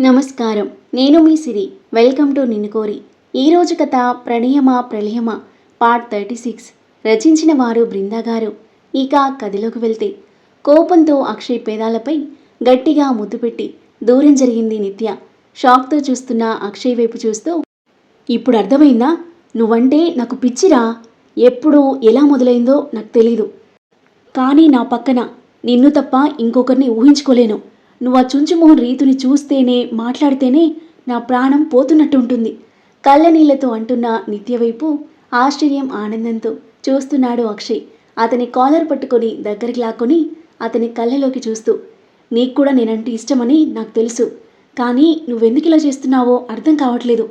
నమస్కారం. నేను మీ సిరి. Welcome to నిన్ను కోరి. ఈరోజు కథ ప్రణయమ ప్రళయమ? Part thirty six. రచించిన వారు బృందాగారు ఇక కథలోకి వెళ్తే కోపంతో అక్షయ్ పేదాలపై గట్టిగా ముద్దు పెట్టి దూరం జరిగింది నిత్య. షాక్తో చూస్తున్న అక్షయ్ వైపు చూస్తూ ఇప్పుడు అర్థమైందా? నువ్వంటే నాకు పిచ్చిరా? ఎప్పుడు ఎలా మొదలైందో నాకు తెలీదు. కానీ నా పక్కన నిన్ను తప్ప ఇంకొకరిని ఊహించుకోలేను. నువ్వు ఆ చుంచుమోహన్ రీతుని చూస్తేనే మాట్లాడితేనే నా ప్రాణం పోతున్నట్టు ఉంటుంది కళ్ళ అంటున్న నిత్యవైపు ఆశ్చర్యం ఆనందంతో చూస్తున్నాడు అక్షయ్. అతని కాలర్ పట్టుకొని దగ్గరికి లాక్కొని అతని కళ్ళలోకి చూస్తూ నీకు కూడా నేనంటే ఇష్టమని నాకు తెలుసు కానీ నువ్వెందుకు ఇలా చేస్తున్నావో అర్థం కావట్లేదు.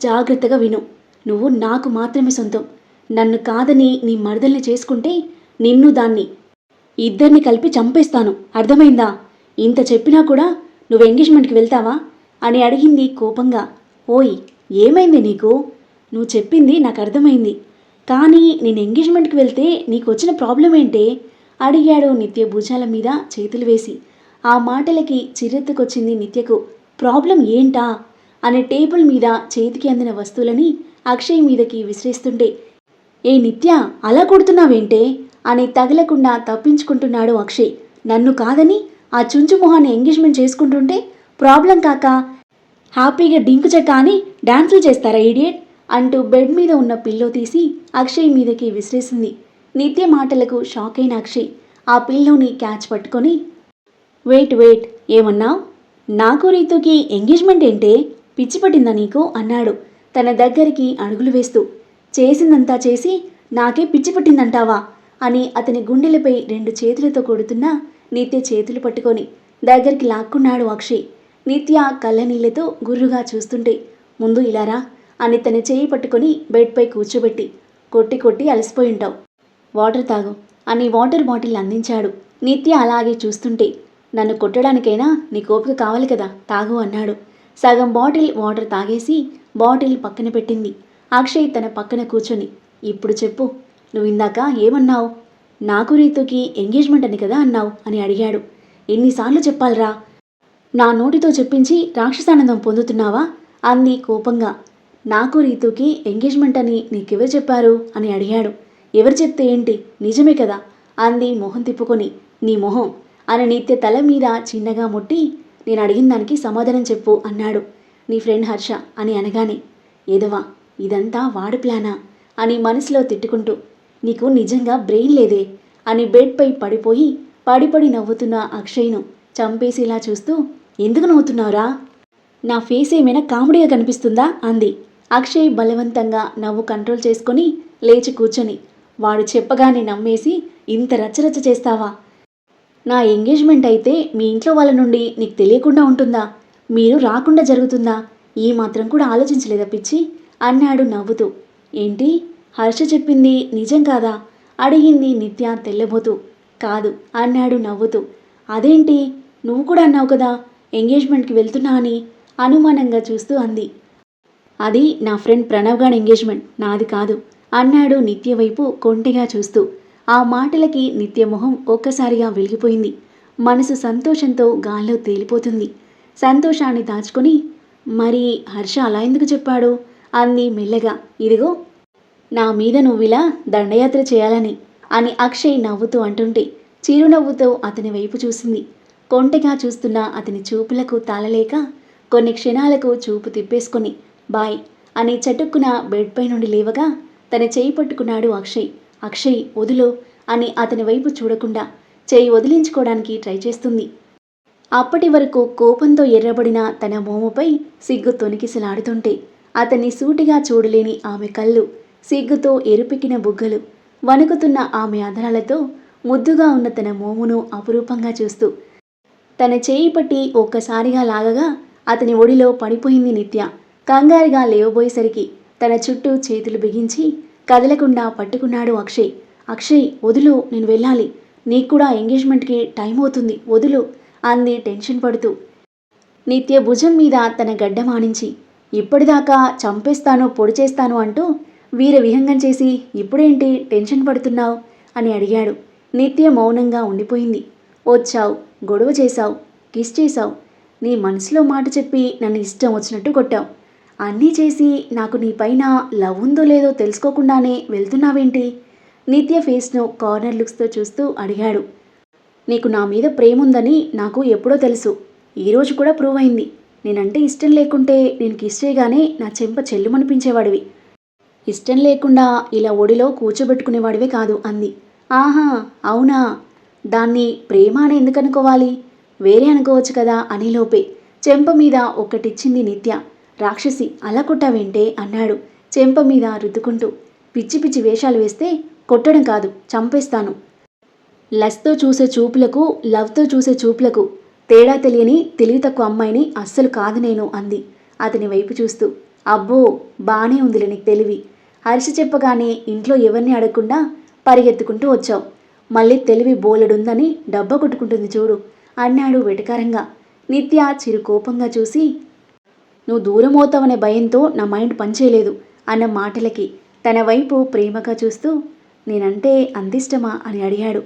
జాగ్రత్తగా విను నువ్వు నాకు మాత్రమే సొంతం. నన్ను కాదని నీ మరదల్ని చేసుకుంటే నిన్ను దాన్ని ఇద్దరిని కలిపి చంపేస్తాను. అర్థమైందా? ఇంత చెప్పినా కూడా నువ్వు ఎంగేజ్మెంట్కి వెళ్తావా? అని అడిగింది కోపంగా. ఓయ్ ఏమైంది నీకు? నువ్వు చెప్పింది నాకు అర్థమైంది. కానీ నేను ఎంగేజ్మెంట్కి వెళ్తే నీకు వచ్చిన ప్రాబ్లం ఏంటే? అడిగాడు నిత్య భుజాల మీద చేతులు వేసి. ఆ మాటలకి చిరెత్తుకొచ్చింది నిత్యకు. ప్రాబ్లం ఏంటా? అనే టేబుల్ మీద చేతికి అందిన వస్తువులని అక్షయ్ మీదకి విసిరేస్తుంటే ఏ నిత్య అలా కొడుతున్నావేంటే? అని తగలకుండా తప్పించుకుంటున్నాడు అక్షయ్. నన్ను కాదని ఆ చుంచు మొహాన్ని ఎంగేజ్మెంట్ చేసుకుంటుంటే ప్రాబ్లం కాక హ్యాపీగా డింకు చెక్క అని డాన్సులు చేస్తారా ఇడియట్ అంటూ బెడ్ మీద ఉన్న పిల్లో తీసి అక్షయ్ మీదకి విసిరేసింది. నిత్య మాటలకు షాక్ అయిన అక్షయ్ ఆ పిల్లోని క్యాచ్ పట్టుకొని వెయిట్ వెయిట్ ఏమన్నావు? నాకు రీతుకి ఎంగేజ్మెంట్ ఏంటే? పిచ్చి పట్టిందా నీకు? అన్నాడు తన దగ్గరికి అడుగులు వేస్తూ. చేసిందంతా చేసి నాకే పిచ్చి పట్టిందంటావా? అని అతని గుండెలపై రెండు చేతులతో కొడుతున్నా నిత్య చేతులు పట్టుకొని దగ్గరికి లాక్కున్నాడు అక్షయ్. నిత్య కళ్ళనీళ్ళతో గుర్రుగా చూస్తుంటే ముందు ఇలారా అని తన చేయి పట్టుకొని బెడ్పై కూర్చోబెట్టి కొట్టి కొట్టి అలసిపోయి ఉంటావు. వాటర్ తాగు అని వాటర్ బాటిల్ అందించాడు. నిత్య అలాగే చూస్తుంటే నన్ను కొట్టడానికైనా నీ కోపిక కావాలి కదా తాగు అన్నాడు. సగం బాటిల్ వాటర్ తాగేసి బాటిల్ పక్కన పెట్టింది. అక్షయ్ తన పక్కన కూర్చొని ఇప్పుడు చెప్పు నువ్వు ఇందాక ఏమన్నావు? నాకు రీతుకి ఎంగేజ్మెంట్ అని కదా అన్నావు? అని అడిగాడు. ఎన్నిసార్లు చెప్పాలరా? నా నోటితో చెప్పించి రాక్షసానందం పొందుతున్నావా? అంది కోపంగా. నాకు రీతుకి ఎంగేజ్మెంట్ అని నీకెవరు చెప్పారు? అని అడిగాడు. ఎవరు చెప్తే ఏంటి? నిజమే కదా? అంది మొహం తిప్పుకొని. నీ మొహం? అని నిత్య తల మీద చిన్నగా ముట్టి నేను అడిగిన దానికి సమాధానం చెప్పు అన్నాడు. నీ ఫ్రెండ్ హర్ష అని అనగానే ఏదవా ఇదంతా వాడి ప్లానా? అని మనసులో తిట్టుకుంటూ. నీకు నిజంగా బ్రెయిన్ లేదే? అని బెడ్పై పడిపోయి పడిపడి నవ్వుతున్న అక్షయ్ను చంపేసేలా చూస్తూ ఎందుకు నవ్వుతున్నావురా? నా ఫేస్ ఏమైనా కామెడీగా కనిపిస్తుందా? అంది. అక్షయ్ బలవంతంగా నవ్వు కంట్రోల్ చేసుకొని లేచి కూర్చొని వాడు చెప్పగానే నమ్మేసి ఇంత రచ్చరచ్చ చేస్తావా? నా ఎంగేజ్మెంట్ అయితే మీ ఇంట్లో వాళ్ళ నుండి నీకు తెలియకుండా ఉంటుందా? మీరు రాకుండా జరుగుతుందా? ఈ మాత్రం కూడా ఆలోచించలేదా పిచ్చి? అన్నాడు నవ్వుతూ. ఏంటి? హర్ష చెప్పింది నిజం కాదా? అడిగింది నిత్య తెల్లబోతూ. కాదు అన్నాడు నవ్వుతూ. అదేంటి? నువ్వు కూడా అన్నావు కదా ఎంగేజ్మెంట్కి వెళ్తున్నా అని అనుమానంగా చూస్తూ అంది. అది నా ఫ్రెండ్ ప్రణవ్ గారి ఎంగేజ్మెంట్ నాది కాదు అన్నాడు నిత్య వైపు కొంటిగా చూస్తూ. ఆ మాటలకి నిత్య మొహం ఒక్కసారిగా వెలిగిపోయింది. మనసు సంతోషంతో గాల్లో తేలిపోతుంది. సంతోషాన్ని దాచుకొని మరి హర్ష అలా ఎందుకు చెప్పాడు? అంది మెల్లగా. ఇదిగో నా మీద నువ్విలా దండయాత్ర చేయాలని అని అక్షయ్ నవ్వుతూ అంటుంటే చిరునవ్వుతో అతని వైపు చూసింది. కొంటెగా చూస్తున్న అతని చూపులకు తాళలేక కొన్ని క్షణాలకు చూపు తిప్పేసుకొని బాయ్ అని చటుక్కున బెడ్పై నుండి లేవగా తన చేయి పట్టుకున్నాడు అక్షయ్. అక్షయ్ వదులు అని అతని వైపు చూడకుండా చేయి వదిలించుకోవడానికి ట్రై చేస్తుంది. అప్పటి వరకు కోపంతో ఎర్రబడిన తన మోముపై సిగ్గు తొనికిసలాడుతుంటే అతన్ని సూటిగా చూడలేని ఆమె కళ్ళు సిగ్గుతో ఎరుపెక్కిన బుగ్గలు. వణుకుతున్న ఆమె అదరాలతో ముద్దుగా ఉన్న తన మోమును అపురూపంగా చూస్తూ తన చేయి పట్టి ఒక్కసారిగా లాగగా అతని ఒడిలో పడిపోయింది నిత్య. కంగారుగా లేవబోయేసరికి తన చుట్టూ చేతులు బిగించి కదలకుండా పట్టుకున్నాడు అక్షయ్. అక్షయ్ వదులు నేను వెళ్ళాలి. నీకు కూడా ఎంగేజ్మెంట్కి టైం అవుతుంది. వదులు అంది టెన్షన్ పడుతూ. నిత్య భుజం మీద తన గడ్డ మానించి ఇప్పటిదాకా చంపేస్తాను పొడి చేస్తాను అంటూ వీర విహంగం చేసి ఇప్పుడేంటి టెన్షన్ పడుతున్నావు? అని అడిగాడు. నిత్య మౌనంగా ఉండిపోయింది. వచ్చావు గొడవ చేశావు కిస్ చేశావు. నీ మనసులో మాట చెప్పి నన్ను ఇష్టం వచ్చినట్టు కొట్టావు. అన్నీ చేసి నాకు నీ పైన లవ్ ఉందో లేదో తెలుసుకోకుండానే వెళ్తున్నావేంటి? నిత్య ఫేస్ను కార్నర్ లుక్స్తో చూస్తూ అడిగాడు. నీకు నా మీద ప్రేమ ఉందని నాకు ఎప్పుడో తెలుసు. ఈరోజు కూడా ప్రూవ్ అయింది. నేనంటే ఇష్టం లేకుంటే నేను కిస్ చేయగానే నా చెంప చెల్లుమనిపించేవాడివి. ఇష్టం లేకుండా ఇలా ఒడిలో కూర్చోబెట్టుకునేవాడివే కాదు అంది. ఆహా అవునా? దాన్ని ప్రేమ అని ఎందుకు అనుకోవాలి వేరే అనుకోవచ్చు కదా అనిలోపే. చెంప మీద ఒక్కటిచ్చింది నిత్య. రాక్షసి అలా కొట్టావేంటే? అన్నాడు చెంప మీద రుద్దుకుంటూ. పిచ్చి పిచ్చి వేషాలు వేస్తే కొట్టడం కాదు చంపేస్తాను. లస్తో చూసే చూపులకు లవ్తో చూసే చూపులకు తేడా తెలియని తెలివి తక్కువ అమ్మాయిని అస్సలు కాదు నేను అంది. అతని వైపు చూస్తూ. అబ్బో బానే ఉందిలే నీకు తెలివి. హర్ష చెప్పగానే ఇంట్లో ఎవరిని అడగకుండా పరిగెత్తుకుంటూ వచ్చావు మళ్ళీ తెలివి బోలెడుందని డబ్బా కొట్టుకుంటుంది చూడు అన్నాడు వెటకారంగా. నిత్య చిరు కోపంగా చూసి నువ్వు దూరం అవుతావనే భయంతో నా మైండ్ పనిచేయలేదు అన్న మాటలకి తన వైపు ప్రేమగా చూస్తూ నేనంటే అందిష్టమా? అని అడిగాడు.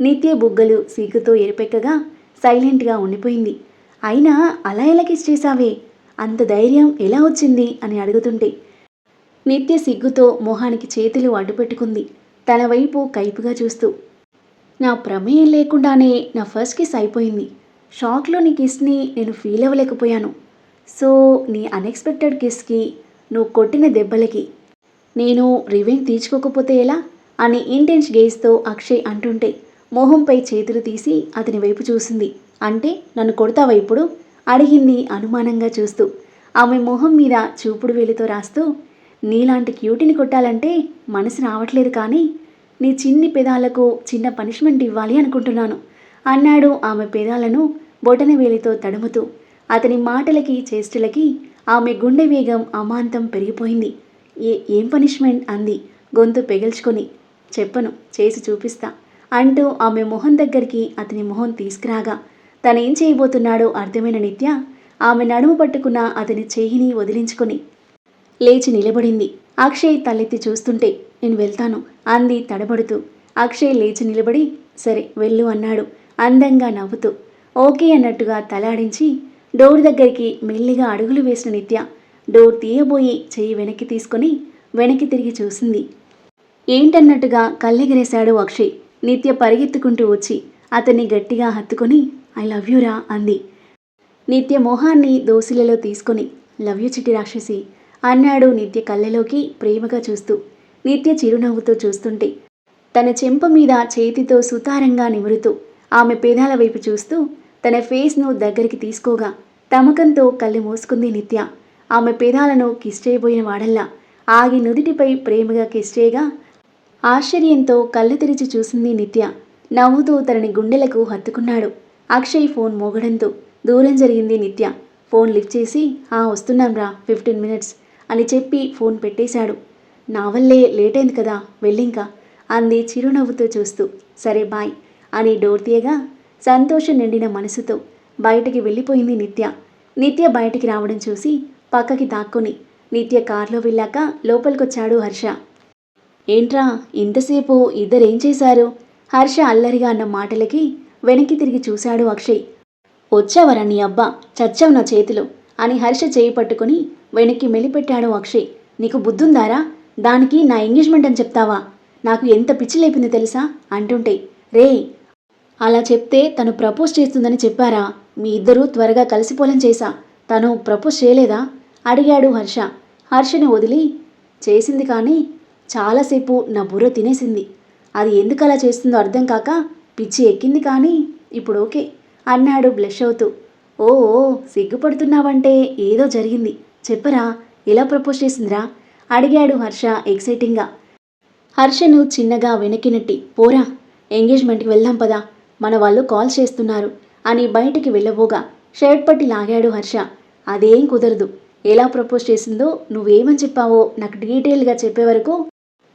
నిత్య బుగ్గలు సీకుతో ఎరిపెక్కగా సైలెంట్గా ఉండిపోయింది. అయినా అలా ఎలా కిస్ చేశావే? అంత ధైర్యం ఎలా వచ్చింది అని అడుగుతుంటే నిత్య సిగ్గుతో మొహానికి చేతులు అడ్డుపెట్టుకుంది. తన వైపు కైపుగా చూస్తూ నా ప్రమేయం లేకుండానే నా ఫస్ట్ కిస్ అయిపోయింది. షాక్లో నీ కిస్ని నేను ఫీల్ అవ్వలేకపోయాను. సో నీ అన్ఎక్స్పెక్టెడ్ కిస్కి నువ్వు కొట్టిన దెబ్బలకి నేను రివెంజ్ తీర్చుకోకపోతే ఎలా? అని ఇంటెన్స్ గేజ్తో అక్షయ్ అంటుంటే మొహంపై చేతులు తీసి అతని వైపు చూసింది. అంటే నన్ను కొడతావా ఇప్పుడు? అడిగింది అనుమానంగా చూస్తూ. ఆమె మొహం మీద చూపుడు వేలితో రాస్తూ నీలాంటి క్యూటిని కొట్టాలంటే మనసు రావట్లేదు కానీ నీ చిన్ని పెదాలకు చిన్న పనిష్మెంట్ ఇవ్వాలి అనుకుంటున్నాను అన్నాడు ఆమె పెదాలను బొటన వేలితో తడుముతూ. అతని మాటలకి చేష్టలకి ఆమె గుండె వేగం అమాంతం పెరిగిపోయింది. ఏ ఏం పనిష్మెంట్? అంది గొంతు పెగిల్చుకొని. చెప్పను చేసి చూపిస్తా అంటూ ఆమె మొహం దగ్గరికి అతని మొహం తీసుకురాగా. తనేం చేయబోతున్నాడో అర్థమైన నిత్య ఆమె నడుము పట్టుకున్న అతని చేయిని వదిలించుకొని లేచి నిలబడింది. అక్షయ్ తలెత్తి చూస్తుంటే నేను వెళ్తాను అంది తడబడుతూ. అక్షయ్ లేచి నిలబడి సరే వెళ్ళు అన్నాడు అందంగా నవ్వుతూ. ఓకే అన్నట్టుగా తలాడించి డోర్ దగ్గరికి మెల్లిగా అడుగులు వేసిన నిత్య డోర్ తీయబోయి చెయ్యి వెనక్కి తీసుకొని వెనక్కి తిరిగి చూసింది. ఏంటన్నట్టుగా కళ్ళెగరేశాడు అక్షయ్? నిత్య పరిగెత్తుకుంటూ వచ్చి అతన్ని గట్టిగా హత్తుకొని ఐ లవ్ యూరా అంది. నిత్య మొహాన్ని దోసిలలో తీసుకొని లవ్ యూ చిట్టి రాక్షసి అన్నాడు నిత్య కళ్ళలోకి ప్రేమగా చూస్తూ. నిత్య చిరునవ్వుతో చూస్తుంటే తన చెంప మీద చేతితో సుతారంగా నిమురుతూ ఆమె పేదాల వైపు చూస్తూ తన ఫేస్ను దగ్గరికి తీసుకోగా తమకంతో కళ్ళు మూసుకుంది నిత్య. ఆమె పేదాలను కిస్ చేయబోయిన వాడల్లా ఆగి నుదిటిపై ప్రేమగా కిస్ చేయగా ఆశ్చర్యంతో కళ్ళు తెరిచి చూసింది నిత్య. నవ్వుతూ తనని గుండెలకు హత్తుకున్నాడు. అక్షయ్ ఫోన్ మోగడంతో దూరం జరిగింది నిత్య. ఫోన్ లిఫ్ట్ చేసి ఆ వస్తున్నాం రా ఫిఫ్టీన్ మినిట్స్ అని చెప్పి ఫోన్ పెట్టేశాడు. నా వల్లే లేట్ అయింది కదా వెళ్ళింకా అంది చిరునవ్వుతో చూస్తూ. సరే బాయ్ అని డోర్ తీయగా సంతోషం నిండిన మనసుతో బయటికి వెళ్ళిపోయింది నిత్య. నిత్య బయటికి రావడం చూసి పక్కకి దాక్కుని నిత్య కారులో వెళ్ళాక లోపలికొచ్చాడు హర్ష. ఏంట్రా ఇంతసేపు ఇద్దరేం చేశారు? హర్ష అల్లరిగా అన్న మాటలకి వెనక్కి తిరిగి చూశాడు అక్షయ్. వచ్చావరా నీ అబ్బా చచ్చావు నా చేతిలో అని హర్ష చేయి పట్టుకుని వెనక్కి మెలిపెట్టాడు అక్షయ్. నీకు బుద్ధుందారా? దానికి నా ఎంగేజ్మెంట్ అని చెప్తావా? నాకు ఎంత పిచ్చి లేపింది తెలుసా? అంటుంటే. రే అలా చెప్తే తను ప్రపోజ్ చేస్తుందని చెప్పారా? మీ ఇద్దరూ త్వరగా కలిసిపోలేం చేశా? తను ప్రపోజ్ చేయలేదా? అడిగాడు హర్ష. హర్షని వదిలి చేసింది కానీ చాలాసేపు నా బుర్ర తినేసింది. అది ఎందుకలా చేస్తుందో అర్థం కాక పిచ్చి ఎక్కింది కానీ ఇప్పుడు ఓకే అన్నాడు బ్లష్ అవుతూ. ఓ సిగ్గుపడుతున్నావంటే ఏదో జరిగింది. చెప్పరా ఎలా ప్రపోజ్ చేసిందిరా? అడిగాడు హర్ష ఎక్సైటింగ్గా. హర్షను చిన్నగా వెనకినట్టి పోరా ఎంగేజ్మెంట్కి వెళ్దాం పదా మన వాళ్ళు కాల్ చేస్తున్నారు అని బయటికి వెళ్ళబోగా. షర్ట్ పట్టి లాగాడు హర్ష. అదేం కుదరదు. ఎలా ప్రపోజ్ చేసిందో నువ్వేమని చెప్పావో నాకు డీటెయిల్గా చెప్పే వరకు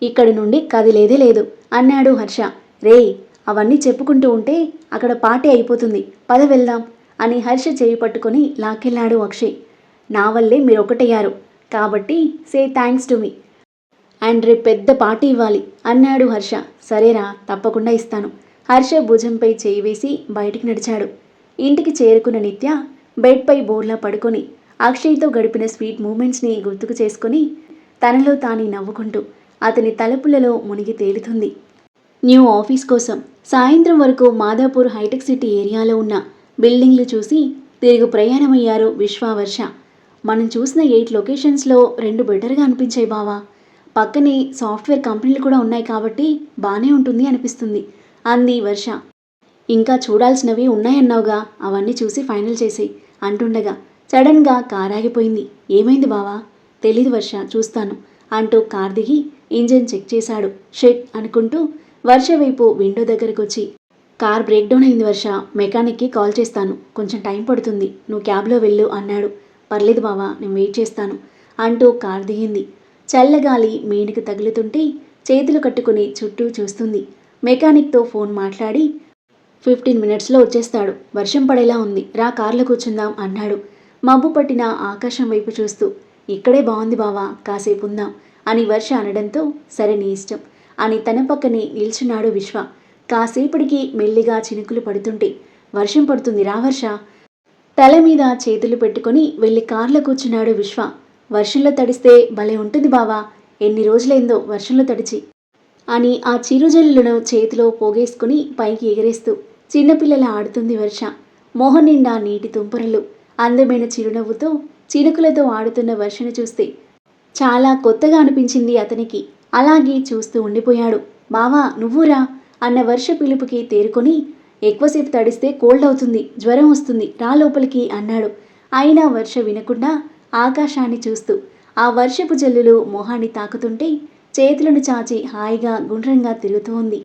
ఇక్కడి నుండి కదిలేదే లేదు అన్నాడు హర్ష. రేయ్ అవన్నీ చెప్పుకుంటూ ఉంటే అక్కడ పార్టీ అయిపోతుంది. పద వెళ్దాం అని హర్ష చేయి పట్టుకొని లాక్కెళ్ళాడు అక్షయ్. నా వల్లే మీరు ఒకటయ్యారు కాబట్టి say thanks to me. And రేపు పెద్ద పార్టీ ఇవ్వాలి అన్నాడు హర్ష. సరేరా తప్పకుండా ఇస్తాను. హర్ష భుజంపై చేయి వేసి బయటికి నడిచాడు. ఇంటికి చేరుకున్న నిత్య బెడ్పై బోర్లా పడుకొని అక్షయ్తో గడిపిన స్వీట్ మూమెంట్స్ని గుర్తుకు చేసుకొని తనలో తాని నవ్వుకుంటూ అతని తలుపులలో మునిగి తేలుతుంది. న్యూ ఆఫీస్ కోసం సాయంత్రం వరకు మాదాపూర్ హైటెక్ సిటీ ఏరియాలో ఉన్న బిల్డింగ్లు చూసి తిరుగు ప్రయాణమయ్యారు విశ్వావర్ష. మనం చూసిన ఎయిట్ లొకేషన్స్లో రెండు బెటర్గా అనిపించాయి బావా. పక్కనే సాఫ్ట్వేర్ కంపెనీలు కూడా ఉన్నాయి కాబట్టి బాగానే ఉంటుంది అనిపిస్తుంది అంది వర్ష. ఇంకా చూడాల్సినవి ఉన్నాయన్నావుగా అవన్నీ చూసి ఫైనల్ చేసేయి అంటుండగా. సడన్గా కార్ ఆగిపోయింది. ఏమైంది బావా? తెలీదు వర్ష చూస్తాను అంటూ కార్ దిగి ఇంజిన్ చెక్ చేశాడు. షెట్ అనుకుంటూ వర్ష వైపు విండో దగ్గరకు వచ్చి కార్ బ్రేక్ డౌన్ అయింది వర్ష మెకానిక్కి కాల్ చేస్తాను. కొంచెం టైం పడుతుంది. నువ్వు క్యాబ్లో వెళ్ళు అన్నాడు. పర్లేదు బావా నేను వెయిట్ చేస్తాను అంటూ కార్ దిగింది. చల్లగాలి మేడికి తగులుతుంటే చేతులు కట్టుకుని చుట్టూ చూస్తుంది. మెకానిక్తో ఫోన్ మాట్లాడి ఫిఫ్టీన్ మినిట్స్లో వచ్చేస్తాడు. వర్షం పడేలా ఉంది. రా కార్లో కూర్చుందాం అన్నాడు. మబ్బు పట్టిన ఆకాశం వైపు చూస్తూ ఇక్కడే బాగుంది బావా కాసేపు ఉందాం అని వర్ష అనడంతో సరే నీ ఇష్టం. అని తన పక్కనే నిల్చున్నాడు విశ్వ. కాసేపటికి మెల్లిగా చినుకులు పడుతుంటే వర్షం పడుతుంది రా వర్ష. తల మీద చేతులు పెట్టుకొని వెళ్ళి కార్లో కూర్చున్నాడు విశ్వ. వర్షంలో తడిస్తే భలే ఉంటుంది బావా. ఎన్ని రోజులైందో వర్షంలో తడిచి. అని ఆ చిరుజల్లులను చేతిలో పోగేసుకుని పైకి ఎగరేస్తూ చిన్నపిల్లల ఆడుతుంది వర్ష. మోహన్ నిండా నీటి తుంపరలు. అందమైన చిరునవ్వుతో చినుకులతో ఆడుతున్న వర్షను చూస్తే చాలా కొత్తగా అనిపించింది అతనికి. అలాగే చూస్తూ ఉండిపోయాడు. బావా నువ్వురా అన్న వర్ష పిలుపుకి తేరుకొని ఎక్కువసేపు తడిస్తే కోల్డ్ అవుతుంది జ్వరం వస్తుంది రా లోపలికి అన్నాడు. అయినా వర్ష వినకుండా ఆకాశాన్ని చూస్తూ ఆ వర్షపు జల్లులు మొహాన్ని తాకుతుంటే చేతులను చాచి హాయిగా గుండ్రంగా తిరుగుతూ ఉంది.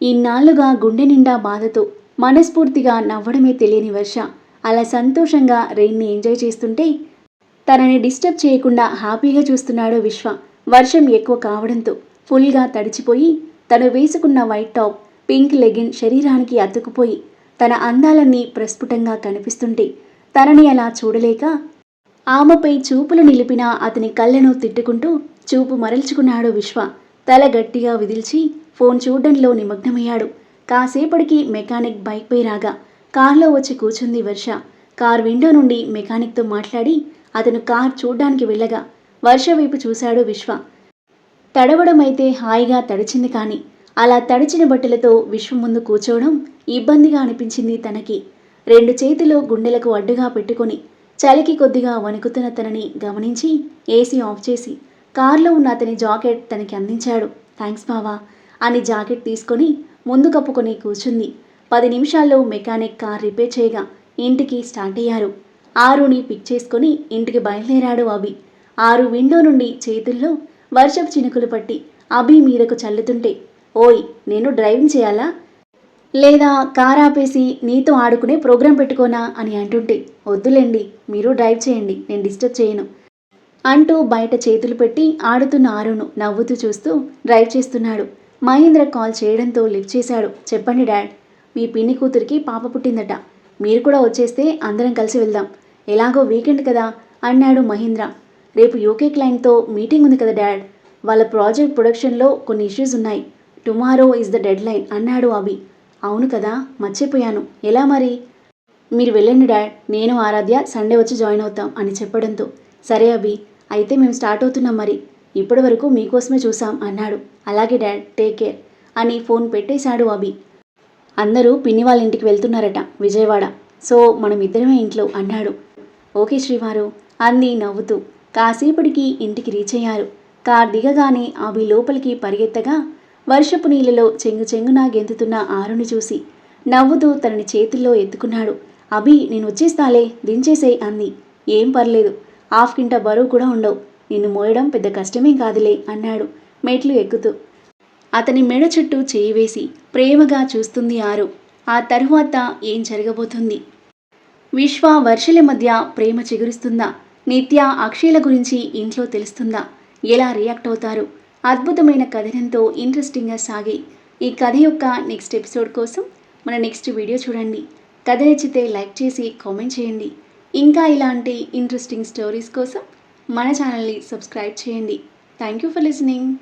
ఇన్నాళ్ళుగా గుండె నిండా బాధతో మనస్ఫూర్తిగా నవ్వడమే తెలియని వర్ష అలా సంతోషంగా రెయిన్ని ఎంజాయ్ చేస్తుంటే తనని డిస్టర్బ్ చేయకుండా హ్యాపీగా చూస్తున్నాడు విశ్వ. వర్షం ఎక్కువ కావడంతో ఫుల్గా తడిచిపోయి తను వేసుకున్న వైట్ టాప్ పింక్ లెగిన్ శరీరానికి అతుకుపోయి తన అందాలన్నీ ప్రస్ఫుటంగా కనిపిస్తుంటే తనని అలా చూడలేక ఆమెపై చూపులు నిలిపిన అతని కళ్ళను తిట్టుకుంటూ చూపు మరల్చుకున్నాడు విశ్వ. తల గట్టిగా విదిల్చి ఫోన్ చూడడంలో నిమగ్నమయ్యాడు. కాసేపటికి మెకానిక్ బైక్పై రాగా కార్లో వచ్చి కూర్చుంది వర్ష. కార్ విండో నుండి మెకానిక్తో మాట్లాడి అతను కార్ చూడ్డానికి వెళ్ళగా వర్ష వైపు చూశాడు విశ్వ. తడవడమైతే హాయిగా తడిచింది కానీ అలా తడిచిన బట్టలతో విశ్వ ముందు కూర్చోవడం ఇబ్బందిగా అనిపించింది తనకి. రెండు చేతిలో గుండెలకు అడ్డుగా పెట్టుకొని చలికి కొద్దిగా వణుకుతున్న తనని గమనించి ఏసీ ఆఫ్ చేసి కారులో ఉన్న అతని జాకెట్ తనకి అందించాడు. థ్యాంక్స్ బావా అని జాకెట్ తీసుకొని ముందు కప్పుకొని కూర్చుంది. పది నిమిషాల్లో మెకానిక్ కార్ రిపేర్ చేయగా ఇంటికి స్టార్ట్ అయ్యారు. ఆరుని పిక్ చేసుకొని ఇంటికి బయలుదేరాడు అభి. ఆరు విండో నుండి చేతుల్లో వర్షపు చినుకులు పట్టి అభి మీదకు చల్లుతుంటే ఓయ్ నేను డ్రైవింగ్ చేయాలా? లేదా కార్ ఆపేసి నీతో ఆడుకునే ప్రోగ్రాం పెట్టుకోనా అని అంటుంటే వద్దులేండి మీరు డ్రైవ్ చేయండి నేను డిస్టర్బ్ చేయను అంటూ బయట చేతులు పెట్టి ఆడుతున్న ఆరును నవ్వుతూ చూస్తూ డ్రైవ్ చేస్తున్నాడు. మహేంద్ర కాల్ చేయడంతో లిఫ్ట్ చేశాడు. చెప్పండి డాడ్ మీ పిన్ని కూతురికి పాప పుట్టిందట. మీరు కూడా వచ్చేస్తే అందరం కలిసి వెళ్దాం. ఎలాగో వీకెండ్ కదా అన్నాడు మహేంద్ర. రేపు యూకే క్లయింట్తో మీటింగ్ ఉంది కదా డాడ్ వాళ్ళ ప్రాజెక్ట్ ప్రొడక్షన్లో కొన్ని ఇష్యూస్ ఉన్నాయి. Tomorrow is the deadline అన్నాడు అభి. అవును కదా మర్చిపోయాను. ఎలా మరి? మీరు వెళ్ళండి డాడ్ నేను ఆరాధ్య సండే వచ్చి జాయిన్ అవుతాం అని చెప్పడంతో. సరే అభి అయితే మేము స్టార్ట్ అవుతున్నాం మరి. ఇప్పటి వరకు మీకోసమే చూసాం అన్నాడు. అలాగే డాడ్ టేక్ కేర్ అని ఫోన్ పెట్టేశాడు అభి. అందరూ పిన్ని వాళ్ళ ఇంటికి వెళ్తున్నారట విజయవాడ. సో మనం ఇద్దరమే ఇంట్లో అన్నాడు. ఓకే శ్రీవారు అంది నవ్వుతూ. కాసేపటికి ఇంటికి రీచ్ అయ్యారు. కార్ దిగగానే అభి లోపలికి పరిగెత్తగా వర్షపు నీళ్ళలో చెంగు చెంగున గెంతుతున్న ఆరుని చూసి నవ్వుతూ తనని చేతుల్లో ఎత్తుకున్నాడు. అభి నేను వచ్చేస్తాలే దించేసేయ్ అంది. ఏం పర్లేదు హాఫ్ కింట బరువు కూడా ఉండవు. నిన్ను మోయడం పెద్ద కష్టమేం కాదులే అన్నాడు మెట్లు ఎక్కుతూ. అతని మెడ చుట్టూ చేయి వేసి ప్రేమగా చూస్తుంది ఆరు. ఆ తరువాత ఏం జరగబోతుంది? విశ్వ వర్షల మధ్య ప్రేమ చిగురుస్తుందా? నిత్య అక్షయల గురించి ఇంట్లో తెలుస్తుందా? ఎలా రియాక్ట్ అవుతారు? అద్భుతమైన కథనంతో ఇంట్రెస్టింగ్గా సాగే ఈ కథ యొక్క నెక్స్ట్ ఎపిసోడ్ కోసం మన నెక్స్ట్ వీడియో చూడండి. కథ నచ్చితే లైక్ చేసి కామెంట్ చేయండి. ఇంకా ఇలాంటి ఇంట్రెస్టింగ్ స్టోరీస్ కోసం మన ఛానల్ని సబ్స్క్రైబ్ చేయండి. Thank you for listening.